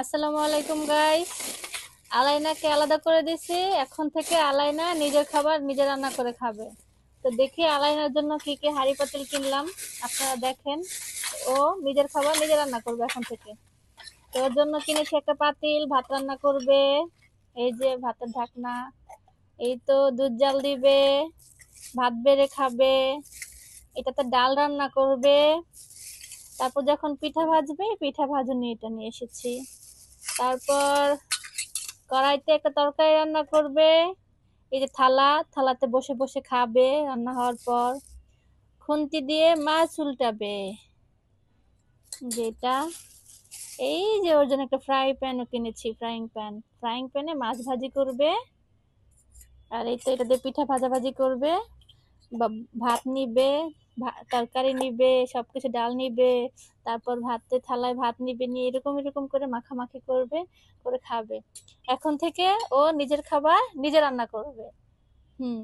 আসসালামু আলাইকুম গাইস আলাইনাকে আলাদা করে দিছি। এখন থেকে আলাইনা নিজের খাবার নিজে রান্না করে খাবে। তো দেখি আলাইনার জন্য কি কি হাঁড়ি পাতিল কিনলাম। আপনারা দেখেন, ও নিজের খাবার নিজে রান্না করবে এখন থেকে। তো ওর জন্য কিনেছি একটা পাতিল, ভাত রান্না করবে। এই যে ভাতের ঢাকনা। এই তো দুধ জাল দিবে, ভাত বেড়ে খাবে। এটাতে ডাল রান্না করবে। তারপর যখন পিঠা ভাজবে, পিঠা ভাজুনি এটা নিয়ে এসেছি। তারপর কড়াইতে একটা তরকারি রান্না করবে। এই যে থালা, থালাতে বসে বসে খাবে রান্না হওয়ার পর। খুন্তি দিয়ে মাছ উল্টাবে। যেটা, এই যে ওর জন্য একটা ফ্রাই প্যানও কিনেছি ফ্রাইং প্যান ফ্রাইং প্যানে মাছ ভাজি করবে। আর এই তো এটা দিয়ে পিঠা ভাজাভাজি করবে। বা ভাত নিবে। তরকারি নিবে, সবকিছু ডাল নিবে, তারপর ভাতে থালায় ভাত নিবে, নিয়ে এরকম এরকম করে মাখামাখি করবে, করে খাবে। এখন থেকে ও নিজের খাবার নিজে রান্না করবে। হুম।